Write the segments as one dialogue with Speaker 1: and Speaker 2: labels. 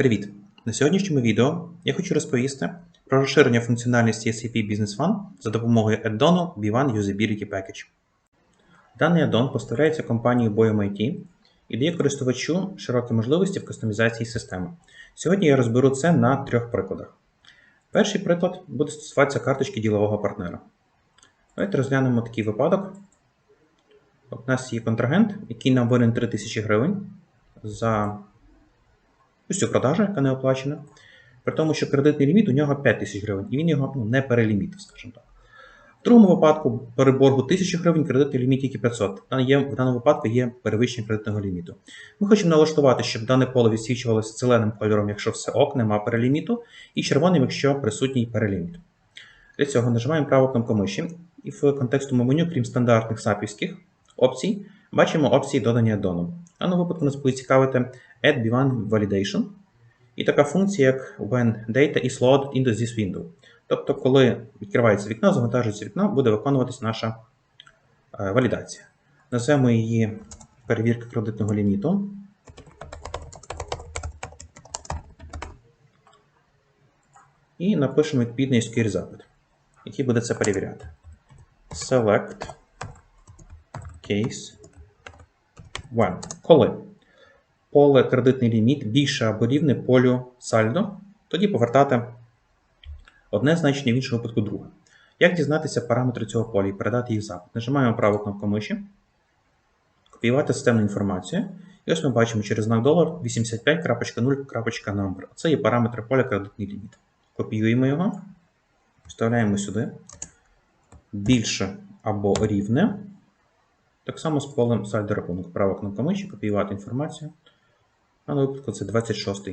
Speaker 1: Привіт! На сьогоднішньому відео я хочу розповісти про розширення функціональності SAP Business One за допомогою аддону B1 Usability Package. Даний аддон поставляється компанією Boyum IT і дає користувачу широкі можливості в кастомізації системи. Сьогодні я розберу це на трьох прикладах. Перший приклад буде стосуватися карточки ділового партнера. Давайте розглянемо такий випадок. От у нас є контрагент, який нам винен 3000 гривень за усю продажу, яка не оплачена. При тому, що кредитний ліміт у нього 5 тисяч гривень, і він його ну, не перелімітив, скажімо так. В другому випадку переборгу 1000 гривень, кредитний ліміт тільки 500. Там є, в даному випадку є перевищення кредитного ліміту. Ми хочемо налаштувати, щоб дане поле відсвічувалося зеленим кольором, якщо все ок, нема переліміту, і червоним, якщо присутній переліміт. Для цього нажимаємо праву кнопку миші, і в контекстному меню, крім стандартних сапівських опцій, бачимо опції додані аддоном. В даному випадку нас буде цікавити Add B1 Validation і така функція, як When Data is loaded into this window. Тобто, коли відкривається вікно, завантажується вікно, буде виконуватись наша е, валідація. Назвемо її перевірка кредитного ліміту. І напишемо відповідний SQL запит, який буде це перевіряти. Select case 1. Коли поле кредитний ліміт більше або рівне полю сальдо, тоді повертати одне значення в іншому випадку друге. Як дізнатися параметри цього поля і передати їх в запит? Нажимаємо праву кнопку миші, копіювати системну інформацію. І ось ми бачимо через знак долар 85.0.number. Це є параметри поля кредитний ліміт. Копіюємо його, вставляємо сюди. Більше або рівне. Так само з полем сальдо рахунок. Права кнопка миші, копіювати інформацію. А на випадку це 26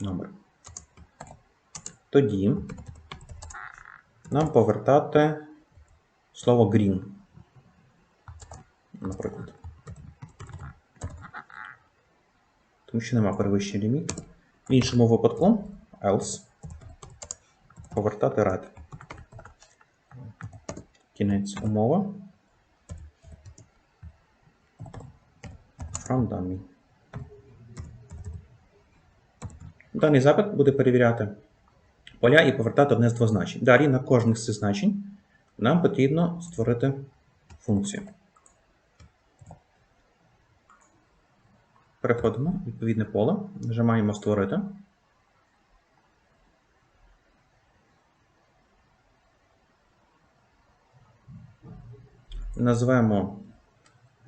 Speaker 1: номер. Тоді нам повертати слово green. Наприклад. Тому що нема перевищення ліміт. В іншому випадку else. Повертати red. Кінець умова. From dummy. Даний запит буде перевіряти поля і повертати одне з двох значень. Далі на кожних з цих значень нам потрібно створити функцію. Переходимо в відповідне поле, нажимаємо Створити. Назвемо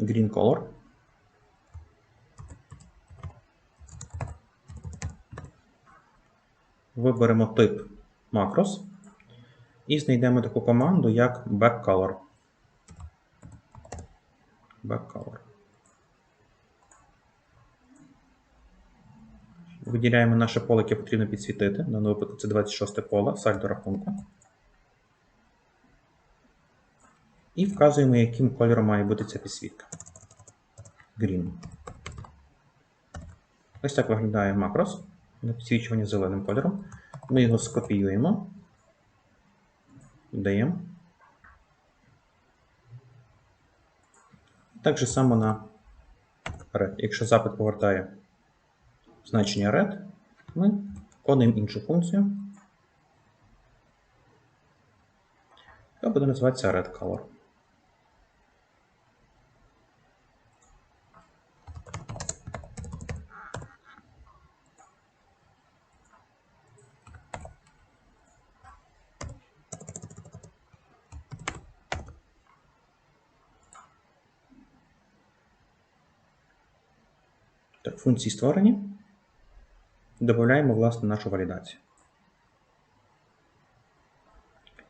Speaker 1: Green Color. Виберемо тип Macros і знайдемо таку команду, як backcolor. Backcolor. Виділяємо наше поле, яке потрібно підсвітити. Даному випадку це 26 поле, сальдо рахунку. І вказуємо, яким кольором має бути ця підсвітка. Green. Ось так виглядає макрос на підсвічування зеленим кольором. Ми його скопіюємо, даємо. Так же само на red. Якщо запит повертає значення red, ми вкодуємо іншу функцію. яка буде називатися red color. Так, функції створені. Додаємо, власне, нашу валідацію.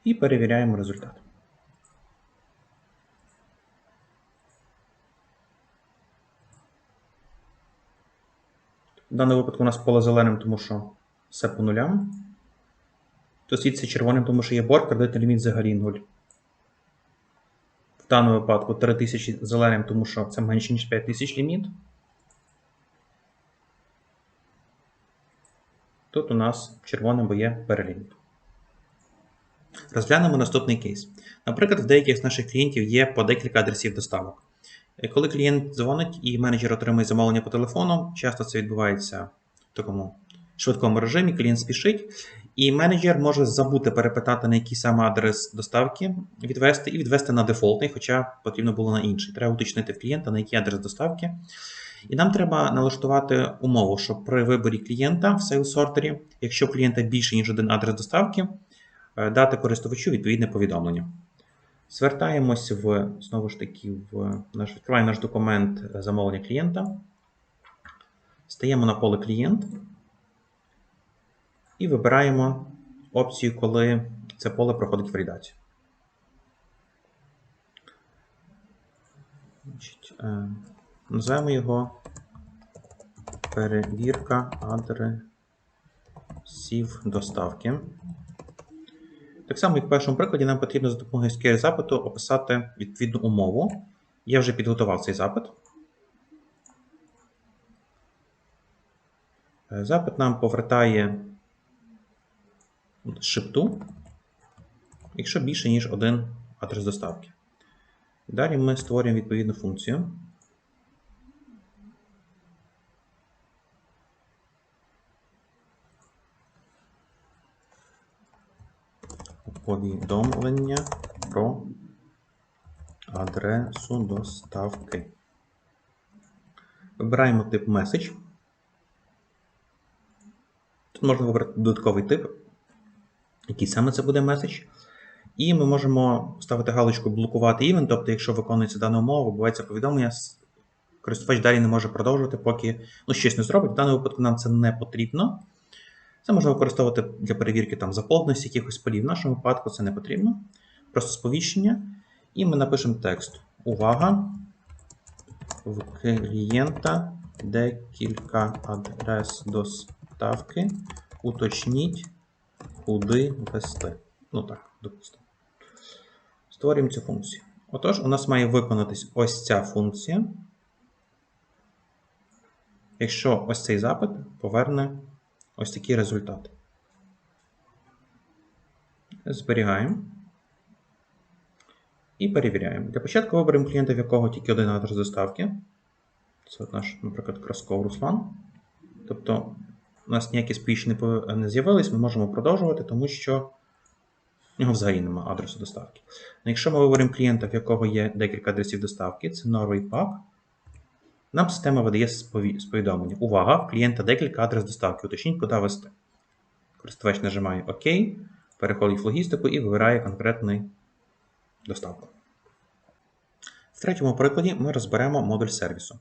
Speaker 1: І перевіряємо результат. В даному випадку у нас поле зеленим, тому що все по нулям. Тут світиться червоним, тому що є борг, кредитний ліміт взагалі 0. В даному випадку 3000 зеленим, тому що це менше, ніж 5000 ліміт. Тут у нас червоним, бо є переліміт. Розглянемо наступний кейс. Наприклад, в деяких з наших клієнтів є по декілька адресів доставок. Е, Коли клієнт дзвонить і менеджер отримує замовлення по телефону, часто це відбувається в такому швидкому режимі, клієнт спішить, і менеджер може забути перепитати, на який саме адрес доставки відвести, і відвести на дефолтний, хоча потрібно було на інший. Треба уточнити в клієнта, на який адрес доставки. І нам треба налаштувати умову, що при виборі клієнта в сейл сортері, якщо клієнта більше, ніж один адрес доставки, е, дати користувачу відповідне повідомлення. Звертаємось в знову ж таки в наш відкриваємо наш документ е, замовлення клієнта. Стаємо на поле клієнт і вибираємо опцію, коли це поле проходить валідацію. Е, Називаємо його перевірка адресів доставки. Так само, як в першому прикладі, нам потрібно за допомогою SQL запиту описати відповідну умову. Я вже підготував цей запит. Е, Запит нам повертає шипту, якщо більше, ніж один адрес доставки. Далі ми створюємо відповідну функцію. Повідомлення про адресу доставки. Вибираємо тип Message. Тут можна вибрати додатковий тип, який саме це буде меседж. І ми можемо ставити галочку блокувати івент, тобто, якщо виконується дана умова, вибувається повідомлення, користувач далі не може продовжувати, поки ну, щось не зробить. В даному випадку нам це не потрібно. Це можна використовувати для перевірки там, заповненості якихось полів. В нашому випадку це не потрібно. Просто сповіщення. І ми напишемо текст. Увага! В клієнта декілька адрес доставки. Уточніть, куди вести. Ну так, допустимо. Створюємо цю функцію. Отож, у нас має виконатись ось ця функція. Якщо ось цей запит поверне ось такий результат. Зберігаємо. І перевіряємо. Для початку виберемо клієнта, в якого тільки один адрес доставки. Це наш, наприклад, Красков Руслан. Тобто, у нас ніякі сповіщення не з'явились, ми можемо продовжувати, тому що в нього взагалі немає адресу доставки. Ну, якщо ми виберемо клієнта, в якого є декілька адресів доставки, це Norway Pack, нам система видає сповідомлення. Увага! В клієнта декілька адрес доставки. Уточніть, куди вести. Користувач нажимає ОК, переходить в логістику і вибирає конкретний доставку. В третьому прикладі ми розберемо модуль сервісу.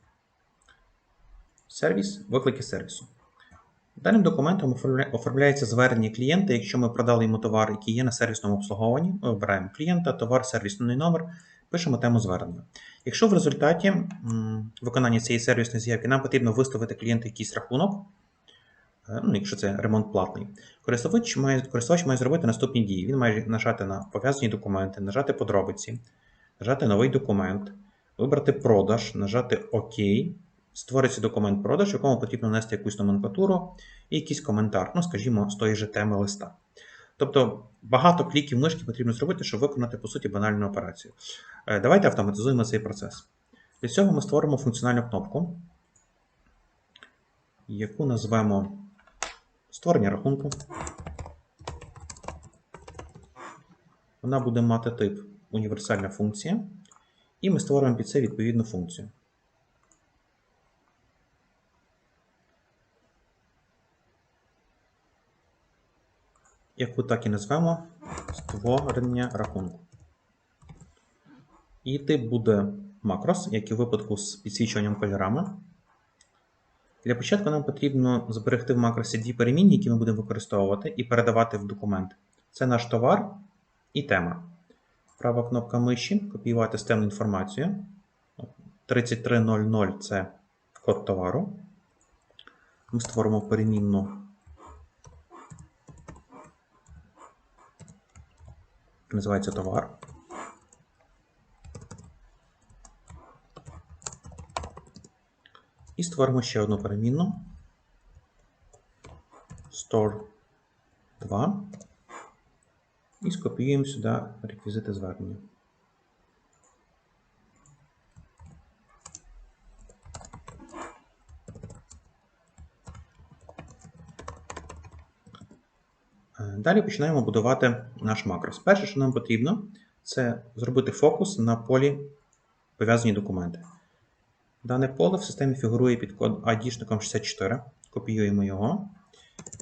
Speaker 1: Сервіс виклики сервісу. Даним документом оформляється звернення клієнта, якщо ми продали йому товар, який є на сервісному обслуговуванні, ми вибираємо клієнта, товар, сервісний номер, пишемо тему звернення. Якщо в результаті виконання цієї сервісної заявки нам потрібно виставити клієнту якийсь рахунок, е, ну, якщо це ремонт платний, користувач має, користувач має зробити наступні дії. Він має нажати на пов'язані документи, нажати подробиці, нажати новий документ, вибрати продаж, нажати ОК. Створиться документ продаж, в якому потрібно внести якусь номенклатуру і якийсь коментар, ну, скажімо, з тої ж теми листа. Тобто багато кліків мишки потрібно зробити, щоб виконати, по суті, банальну операцію. Давайте автоматизуємо цей процес. Для цього ми створимо функціональну кнопку, яку назвемо створення рахунку. Вона буде мати тип універсальна функція, і ми створюємо під це відповідну функцію. Яку так і назвемо створення рахунку. І тип буде макрос, як і в випадку з підсвічуванням кольорами. Для початку нам потрібно зберегти в макросі дві перемінні, які ми будемо використовувати, і передавати в документ. Це наш товар і тема. Права кнопка миші, копіювати системну інформацію. 3300 це код товару. Ми створимо перемінну називається товар. І створимо ще одну перемінну. Store 2. І скопіюємо сюди реквізити звернення. Далі починаємо будувати наш макрос. Перше, що нам потрібно, це зробити фокус на полі пов'язані документи. Дане поле в системі фігурує під код ID-шником 64. Копіюємо його.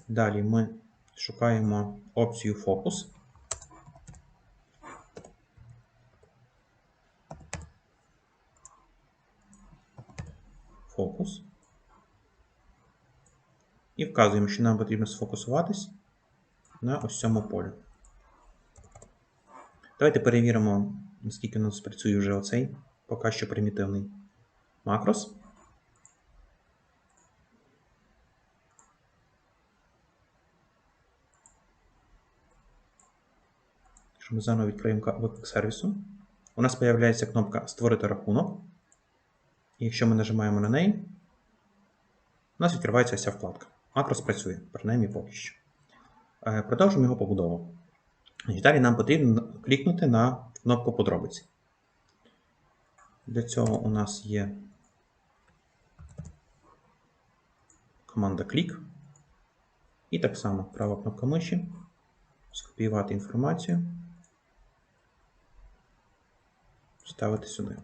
Speaker 1: Далі ми шукаємо опцію фокус. Фокус. І вказуємо, що нам потрібно сфокусуватись на ось цьому полі. Давайте перевіримо, наскільки у нас працює вже оцей поки що примітивний макрос. Якщо ми заново відкриємо виклик сервісу, у нас з'являється кнопка Створити рахунок. І якщо ми нажимаємо на неї, у нас відкривається ця вкладка. Макрос працює, принаймні поки що. Е, продовжуємо його побудову. Далі нам потрібно клікнути на кнопку подробиці. Для цього у нас є команда клік. І так само права кнопка миші, скопіювати інформацію, вставити сюди.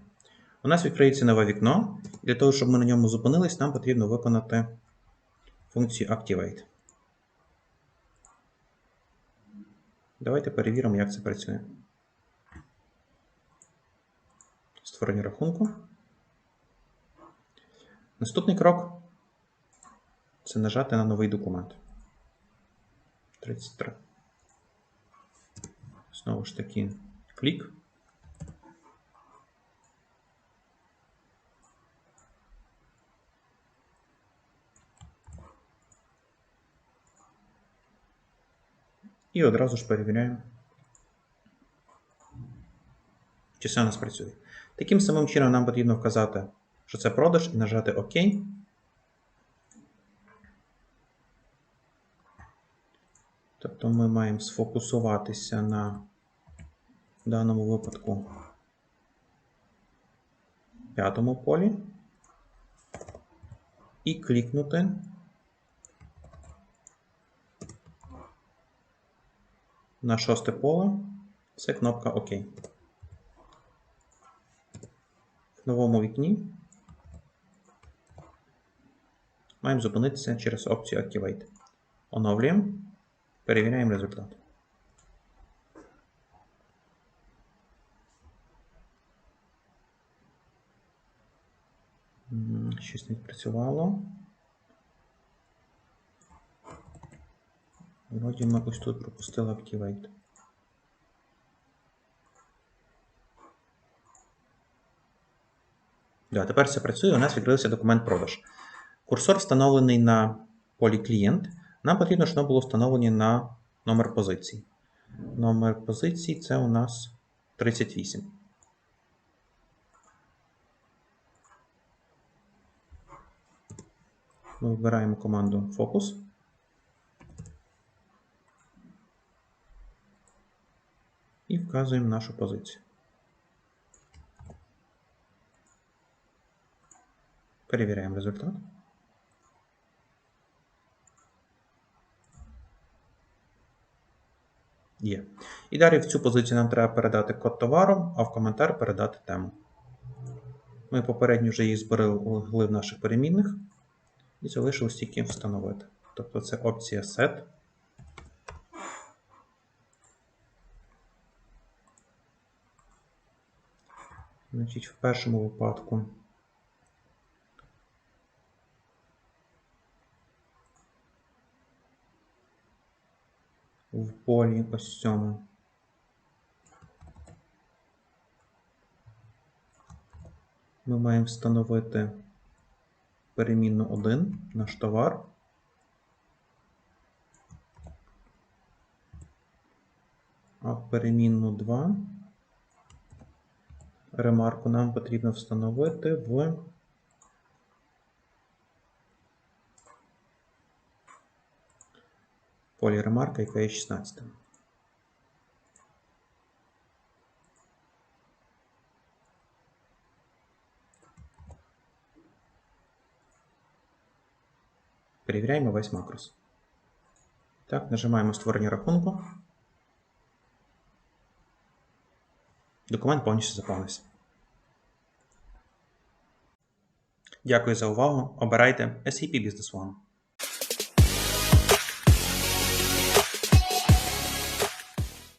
Speaker 1: У нас відкриється нове вікно. Для того, щоб ми на ньому зупинились, нам потрібно виконати функцію Activate. Давайте перевіримо, як це працює. Створення рахунку. Наступний крок це нажати на новий документ. 33. Знову ж таки, клік. І одразу ж перевіряємо, чи все у нас працює. Таким самим чином нам потрібно вказати, що це продаж, і нажати ОК. Тобто ми маємо сфокусуватися на даному випадку п'ятому полі і клікнути на шосте поле. Це кнопка ОК. В новому вікні маємо зупинитися через опцію Activate. Оновлюємо, перевіряємо результат. Щось не працювало. Вроді ось тут пропустили Activate. Да, тепер все працює, у нас відкрився документ продаж. Курсор встановлений на полі клієнт. Нам потрібно, щоб воно було встановлені на номер позиції. Номер позиції це у нас 38. Ми вибираємо команду Focus. Вказуємо нашу позицію. Перевіряємо результат. Є. І далі в цю позицію нам треба передати код товару, а в коментар передати тему. Ми попередньо вже її зберегли в наших перемінних і залишилось тільки встановити. Тобто це опція Set. Значить, в першому випадку в полі ось цьому. Ми маємо встановити перемінну 1 наш товар. А перемінну 2 ремарку нам потрібно встановити в полі ремарка, яка є 16. Перевіряємо весь макрос. Так, нажимаємо створення рахунку. Документ повністю заповнився. Дякую за увагу. Обирайте SAP Business One.